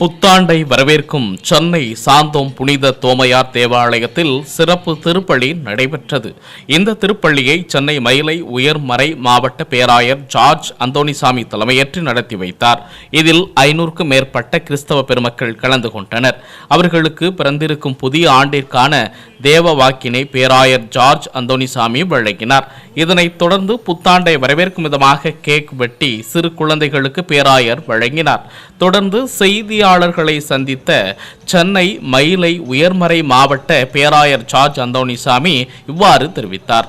புத்தாண்டை வரவேற்கும் சென்னை சாந்தோம் புனித தோமையார் தேவாலயத்தில் சிறப்பு திருப்பள்ளி நடைபெற்றது. இந்த திருப்பள்ளியை சென்னை மயிலை உயர்மறை மாவட்ட பேராயர் ஜார்ஜ் அந்தோனிசாமி தலைமையேற்று நடத்தி வைத்தார். இதில் ஐநூறுக்கும் மேற்பட்ட கிறிஸ்தவ பெருமக்கள் கலந்து கொண்டனர். அவர்களுக்கு பிறந்திருக்கும் புதிய ஆண்டிற்கான தேவ வாக்கினை பேராயர் ஜார்ஜ் அந்தோனிசாமி வழங்கினார். இதனைத் தொடர்ந்து புத்தாண்டை வரவேற்கும் விதமாக கேக் வெட்டி சிறு குழந்தைகளுக்கு பேராயர் வழங்கினார். தொடர்ந்து செய்தியாளர்களை சந்தித்த சென்னை மயிலை உயர்மறை மாவட்ட பேராயர் ஜார்ஜ் அந்தோணிசாமி இவ்வாறு தெரிவித்தார்.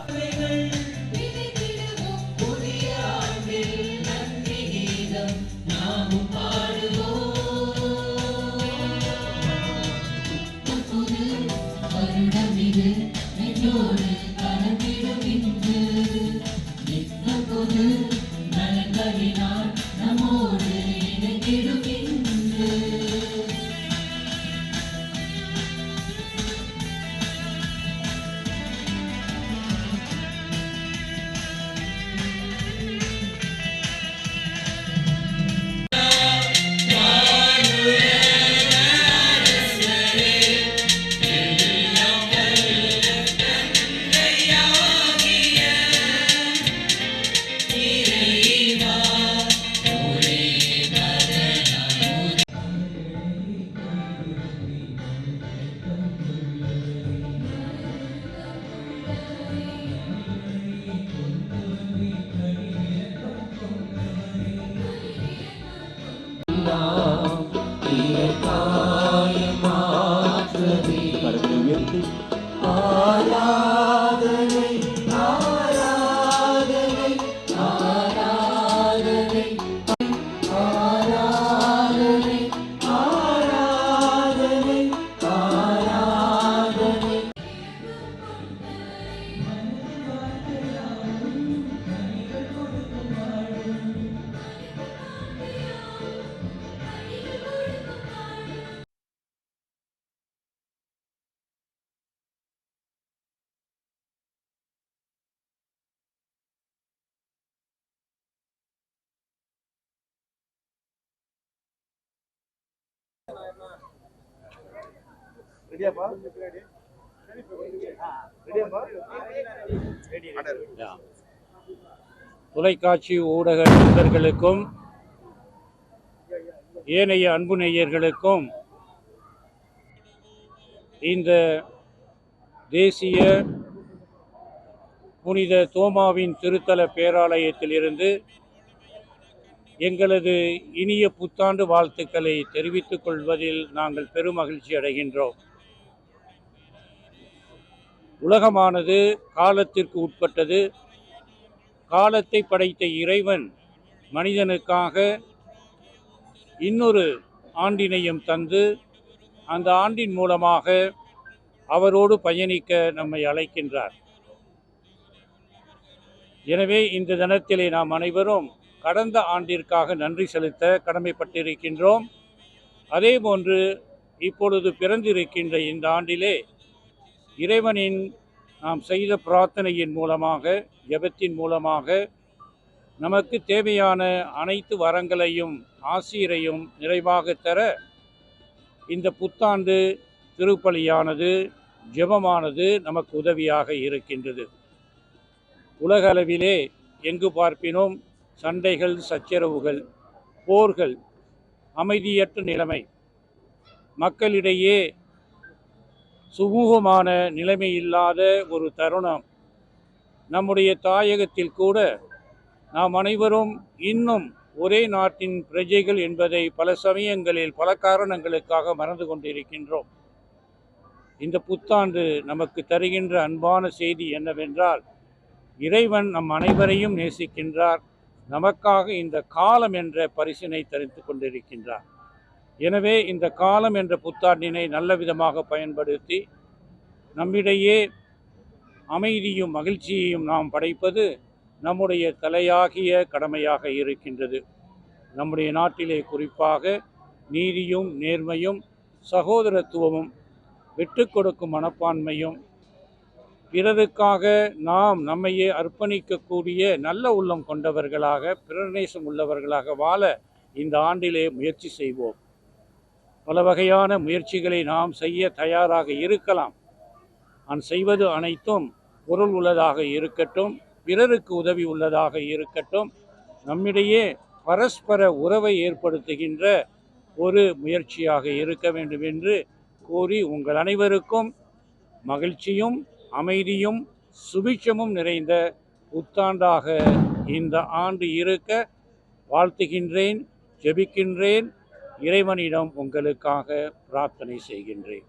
Música தொலைக்காட்சி ஊடக நண்பர்களுக்கும் ஏனைய அன்பு நேயர்களுக்கும் இந்த தேசிய புனித தோமாவின் திருத்தல பேராலயத்திலிருந்து எங்களது இனிய புத்தாண்டு வாழ்த்துக்களை தெரிவித்துக் கொள்வதில் நாங்கள் பெருமகிழ்ச்சி அடைகின்றோம். உலகமானது காலத்திற்கு உட்பட்டது. காலத்தை படைத்த இறைவன் மனிதனுக்காக இன்னொரு ஆண்டினையும் தந்து அந்த ஆண்டின் மூலமாக அவரோடு பயணிக்க நம்மை அழைக்கின்றார். எனவே இந்த தினத்திலே நாம் அனைவரும் கடந்த ஆண்டிற்காக நன்றி செலுத்த கடமைப்பட்டிருக்கின்றோம். அதேபோன்று இப்பொழுது பிறந்திருக்கின்ற இந்த ஆண்டிலே இறைவனின் நாம் செய்த பிரார்த்தனையின் மூலமாக ஜெபத்தின் மூலமாக நமக்கு தேவையான அனைத்து வரங்களையும் ஆசீரையும் நிறைவாக தர இந்த புத்தாண்டு திருப்பலியானது ஜெபமானது நமக்கு உதவியாக இருக்கின்றது. உலக அளவிலே எங்கு பார்ப்பினோம்? சண்டைகள் சச்சரவுகள் போர்கள் அமைதியற்ற நிலைமை. மக்களிடையே சுமூகமான நிலைமை இல்லாத ஒரு தருணம். நம்முடைய தாயகத்தில் கூட நாம் அனைவரும் இன்னும் ஒரே நாட்டின் பிரஜைகள் என்பதை பல சமயங்களில் பல காரணங்களுக்காக மறந்து கொண்டிருக்கின்றோம். இந்த புத்தாண்டு நமக்கு தருகின்ற அன்பான செய்தி என்னவென்றால் இறைவன் நம் அனைவரையும் நேசிக்கின்றார். நமக்காக இந்த காலம் என்ற பரிசினை தெரிந்து கொண்டிருக்கின்றார். எனவே இந்த காலம் என்ற புத்தாண்டினை நல்ல விதமாக பயன்படுத்தி நம்மிடையே அமைதியும் மகிழ்ச்சியையும் நாம் படைப்பது நம்முடைய தலையாகிய கடமையாக இருக்கின்றது. நம்முடைய நாட்டிலே குறிப்பாக நீதியும் நேர்மையும் சகோதரத்துவமும் விட்டு கொடுக்கும் மனப்பான்மையும் பிறருக்காக நாம் நம்மையே அர்ப்பணிக்கக்கூடிய நல்ல உள்ளம் கொண்டவர்களாக பிறநேசம் உள்ளவர்களாக வாழ இந்த ஆண்டிலே முயற்சி செய்வோம். பல வகையான முயற்சிகளை நாம் செய்ய தயாராக இருக்கலாம். நான் செய்வது அனைத்தும் பொருள் உள்ளதாக இருக்கட்டும் பிறருக்கு உதவி உள்ளதாக இருக்கட்டும் நம்மிடையே பரஸ்பர உறவை ஏற்படுத்துகின்ற ஒரு முயற்சியாக இருக்க வேண்டும் என்று கூறி உங்கள் அனைவருக்கும் மகிழ்ச்சியும் அமைதியும் சுபிட்சமும் நிறைந்த புத்தாண்டாக இந்த ஆண்டு இருக்க வாழ்த்துகின்றேன் ஜெபிக்கின்றேன். இறைவனிடம் உங்களுக்காக பிரார்த்தனை செய்கின்றேன்.